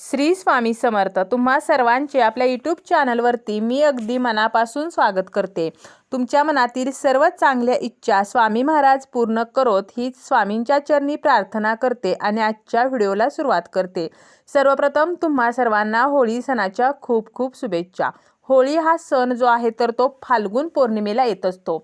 श्री स्वामी समर्थ तुम्हा सर्वांचे आपल्या यूट्यूब चॅनलवरती मी अगदी मनापासून स्वागत करते. तुमच्या मनातील सर्व चांगल्या इच्छा स्वामी महाराज पूर्ण करोत ही स्वामींच्या चरणी प्रार्थना करते आणि आजच्या व्हिडिओला सुरुवात करते. सर्वप्रथम तुम्हा सर्वांना होळी सणाच्या खूप खूप शुभेच्छा. होळी हा सण जो आहे तर तो फाल्गुन पौर्णिमेला येत असतो.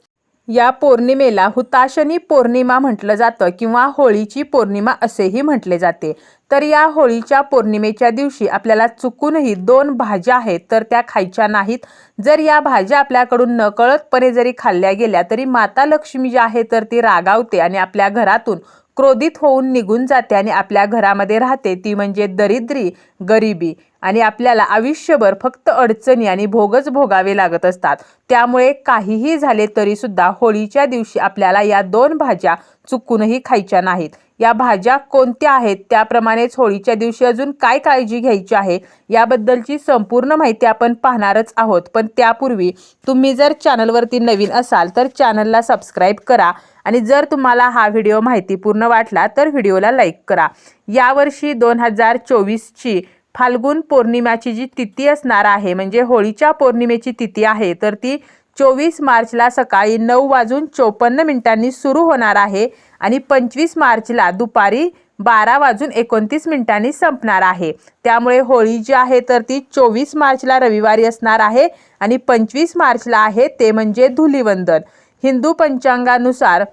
या पौर्णिमेला हुताशनी पौर्णिमा म्हटलं जातं किंवा होळीची पौर्णिमा असेही म्हटले जाते. तर या होळीच्या पौर्णिमेच्या दिवशी आपल्याला चुकूनही दोन भाज्या आहेत तर त्या खायच्या नाहीत. जर या भाज्या आपल्याकडून नकळतपणे जरी खाल्ल्या गेल्या तरी माता लक्ष्मी जी आहे तर ती रागावते आणि आपल्या घरातून क्रोधित होऊन निघून जाते आणि आपल्या घरामध्ये राहते. ती म्हणजे दरिद्री गरिबी आणि आपल्याला आयुष्यभर फक्त अडचणी आणि भोगच भोगावे लागत असतात. त्यामुळे काहीही झाले तरीसुद्धा होळीच्या दिवशी आपल्याला या दोन भाज्या चुकूनही खायच्या नाहीत. या भाज्या कोणत्या आहेत त्याप्रमाणेच होळीच्या दिवशी अजून काय काळजी घ्यायची आहे याबद्दलची संपूर्ण माहिती आपण पाहणारच आहोत. पण त्यापूर्वी तुम्ही जर चॅनलवरती नवीन असाल तर चॅनलला सबस्क्राईब करा आणि जर तुम्हाला हा व्हिडिओ माहितीपूर्ण वाटला तर व्हिडिओला लाईक करा. यावर्षी दोन हजार चोवीसची फाल्गुन पौर्णिमाची जी तिथी असणार आहे म्हणजे होळीच्या पौर्णिमेची तिथी आहे तर ती चोवीस मार्चला सकाळी नऊ वाजून चोपन्न मिनिटांनी सुरू होणार आहे आणि पंचवीस मार्चला दुपारी बारा वाजून एकोणतीस मिनिटांनी संपणार आहे. त्यामुळे होळी जी आहे तर ती चोवीस मार्चला रविवारी असणार आहे आणि पंचवीस मार्चला आहे ते म्हणजे धुलिवंदन. हिंदू पंचांगानुसार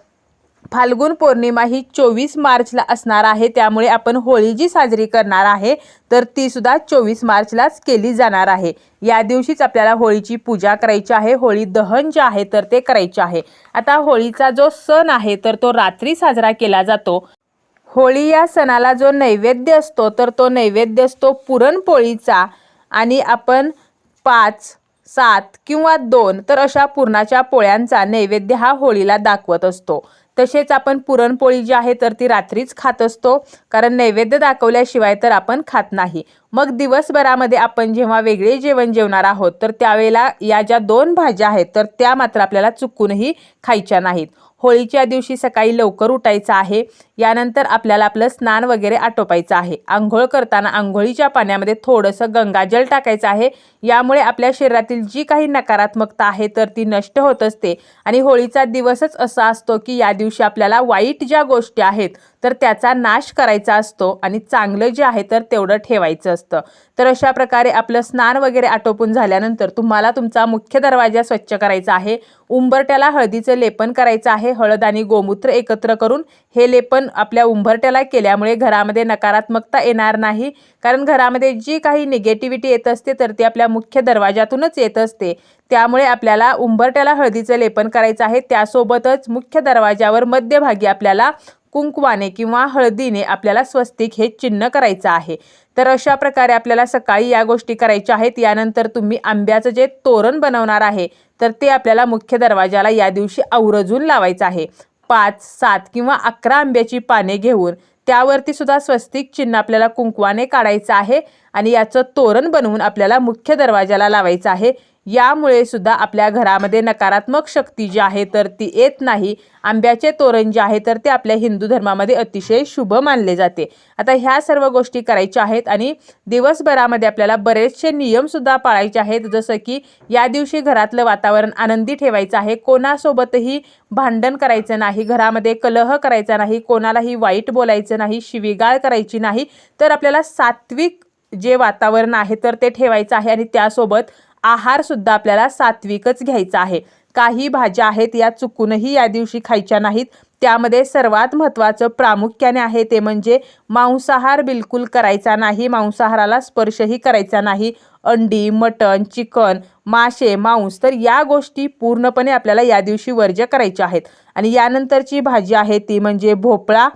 फाल्गुन पौर्णिमा ही चोवीस मार्चला असणार आहे. त्यामुळे आपण होळी जी साजरी करणार आहे तर ती सुद्धा चोवीस मार्चलाच केली जाणार आहे. या दिवशीच आपल्याला होळीची पूजा करायची आहे. होळी दहन जे आहे तर ते करायचे आहे. आता होळीचा जो सण आहे तर तो रात्री साजरा केला जातो. होळी या सणाला जो नैवेद्य असतो तर तो नैवेद्य असतो पुरणपोळीचा. आणि आपण पाच सात किंवा दोन तर अशा पुरणाच्या पोळ्यांचा नैवेद्य हा होळीला दाखवत असतो. तसेच आपण पुरणपोळी जी आहे तर ती रात्रीच खात असतो. कारण नैवेद्य दाखवल्याशिवाय तर आपण खात नाही. मग दिवसभरामध्ये आपण जेव्हा वेगळे जेवण जेवणार आहोत तर त्यावेळेला या ज्या दोन भाज्या आहेत तर त्या मात्र आपल्याला चुकूनही खायच्या नाहीत. होळीच्या दिवशी सकाळी लवकर उठायचं आहे. यानंतर आपल्याला आपलं स्नान वगैरे आटोपायचं आहे. आंघोळ करताना आंघोळीच्या पाण्यामध्ये थोडंसं गंगाजल टाकायचं आहे. यामुळे आपल्या शरीरातील जी काही नकारात्मकता आहे तर ती नष्ट होत असते. आणि होळीचा दिवसच असा असतो की या दिवशी आपल्याला वाईट ज्या गोष्टी आहेत तर त्याचा नाश करायचा असतो आणि चांगलं जे आहे तर तेवढं ठेवायचं असतं. तर अशा प्रकारे आपलं स्नान वगैरे आटोपून झाल्यानंतर तुम्हाला तुमचा मुख्य दरवाजा स्वच्छ करायचा आहे. उंबरट्याला हळदीचं लेपन करायचं आहे. हळद आणि गोमूत्र एकत्र करून हे लेपन आपल्या उंबरट्याला केल्यामुळे घरामध्ये नकारात्मकता येणार नाही. कारण घरामध्ये जी काही निगेटिव्हिटी येत असते तर ती आपल्या मुख्य दरवाजातूनच येत असते. त्यामुळे आपल्याला उंबरट्याला हळदीचं लेपन करायचं आहे. त्यासोबतच मुख्य दरवाजावर मध्यभागी आपल्याला कुंकवाने किंवा हळदीने आपल्याला स्वस्तिक हे चिन्ह करायचं आहे. तर अशा प्रकारे आपल्याला सकाळी या गोष्टी करायच्या आहेत. यानंतर तुम्ही आंब्याचं जे तोरण बनवणार आहे तर ते आपल्याला मुख्य दरवाजाला या दिवशी आवरजून लावायचं आहे. पाच सात किंवा अकरा आंब्याची पाने घेऊन त्यावरती सुद्धा स्वस्तिक चिन्ह आपल्याला कुंकवाने काढायचं आहे आणि याचं तोरण बनवून आपल्याला मुख्य दरवाजाला लावायचं आहे. यामुळे सुद्धा आपल्या घरामध्ये नकारात्मक शक्ती जी आहे तर ती येत नाही. आंब्याचे तोरण जे आहे तर ते आपल्या हिंदू धर्मामध्ये अतिशय शुभ मानले जाते. आता ह्या सर्व गोष्टी करायच्या आहेत आणि दिवसभरामध्ये आपल्याला बरेचसे नियमसुद्धा पाळायचे आहेत. जसं की या दिवशी घरातलं वातावरण आनंदी ठेवायचं आहे. कोणासोबतही भांडण करायचं नाही घरामध्ये कलह करायचा नाही कोणालाही वाईट बोलायचं नाही शिवीगाळ करायची नाही तर आपल्याला सात्विक जे वातावरण आहे तर ते ठेवायचं आहे आणि त्यासोबत आहारसुद्धा आपल्याला सात्विकच घ्यायचा आहे. काही भाज्या आहेत या चुकूनही या दिवशी खायच्या नाहीत. त्यामध्ये सर्वात महत्त्वाचं प्रामुख्याने आहे ते म्हणजे मांसाहार बिलकुल करायचा नाही मांसाहाराला स्पर्शही करायचा नाही. अंडी मटण चिकन मासे मांस तर या गोष्टी पूर्णपणे आपल्याला या दिवशी वर्ज्य करायच्या आहेत. आणि यानंतरची भाजी आहे ती म्हणजे भोपळा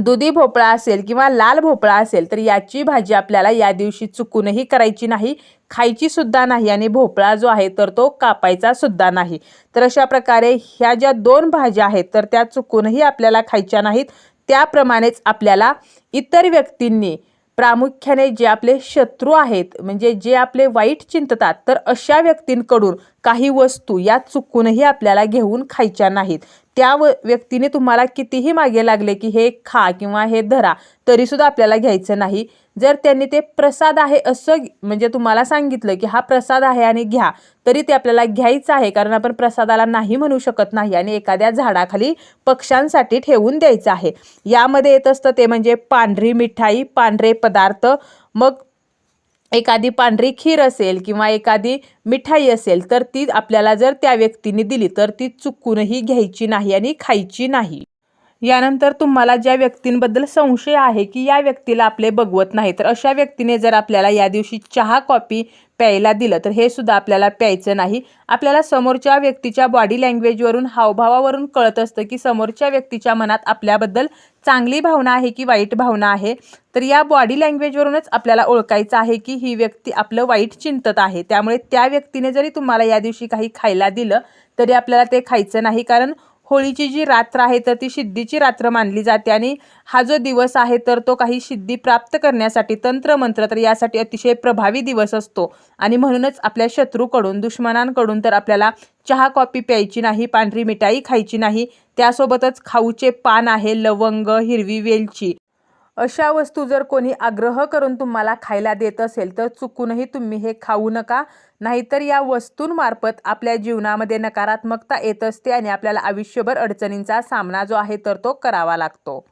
दुधी भोपळा असेल किंवा लाल भोपळा असेल तर याची भाजी आपल्याला या दिवशी चुकूनही करायची नाही खायची सुद्धा नाही आणि भोपळा जो आहे तर तो कापायचा सुद्धा नाही. तर अशा प्रकारे ह्या ज्या दोन भाज्या आहेत तर त्या चुकूनही आपल्याला खायच्या नाहीत. त्याप्रमाणेच आपल्याला इतर व्यक्तींनी प्रामुख्याने जे आपले शत्रू आहेत म्हणजे जे आपले वाईट चिंततात तर अशा व्यक्तींकडून काही वस्तू या चुकूनही आपल्याला घेऊन खायच्या नाहीत. त्या व व्यक्तीने तुम्हाला कितीही मागे लागले की हे खा किंवा हे धरा तरीसुद्धा आपल्याला घ्यायचं नाही. जर त्यांनी ते प्रसाद आहे असं म्हणजे तुम्हाला सांगितलं की हा प्रसाद आहे आणि घ्या तरी ते आपल्याला घ्यायचं आहे. कारण आपण प्रसादाला नाही म्हणू शकत नाही आणि एखाद्या झाडाखाली पक्ष्यांसाठी ठेवून द्यायचं आहे. यामध्ये येत असतं ते म्हणजे पांढरी मिठाई पांढरे पदार्थ मग एखादी पांढरी खीर असेल किंवा एखादी मिठाई असेल तर ती आपल्याला जर त्या व्यक्तीने दिली तर ती चुकूनही घ्यायची नाही आणि खायची नाही. यानंतर तुम्हाला ज्या व्यक्तींबद्दल संशय आहे की या व्यक्तीला आपले बघवत नाही तर अशा व्यक्तीने जर आपल्याला या दिवशी चहा कॉफी प्यायला दिलं तर हे सुद्धा आपल्याला प्यायचं नाही. आपल्याला समोरच्या व्यक्तीच्या बॉडी लँग्वेजवरून हावभावावरून कळत असतं की समोरच्या व्यक्तीच्या मनात आपल्याबद्दल चांगली भावना आहे की वाईट भावना आहे. तर या बॉडी लँग्वेजवरूनच आपल्याला ओळखायचं आहे की ही व्यक्ती आपलं वाईट चिंतत आहे. त्यामुळे त्या व्यक्तीने जरी तुम्हाला या दिवशी काही खायला दिलं तरी आपल्याला ते खायचं नाही. कारण होळीची जी रात्र आहे तर ती सिद्धीची रात्र मानली जाते. आणि हा जो दिवस आहे तर तो काही सिद्धी प्राप्त करण्यासाठी तंत्रमंत्र तर यासाठी अतिशय प्रभावी दिवस असतो. आणि म्हणूनच आपल्या शत्रूकडून दुश्मनांकडून तर आपल्याला चहा कॉफी प्यायची नाही पांढरी मिठाई खायची नाही. त्यासोबतच खाऊचे पान आहे लवंग हिरवी वेलची. अशा वस्तू जर कोणी आग्रह करून तुम्हाला खायला देत असेल तर चुकूनही तुम्ही हे खाऊ नका. नाहीतर या वस्तूंमार्फत आपल्या जीवनामध्ये नकारात्मकता येत असते आणि आपल्याला आयुष्यभर अडचणींचा सामना जो आहे तर तो करावा लागतो.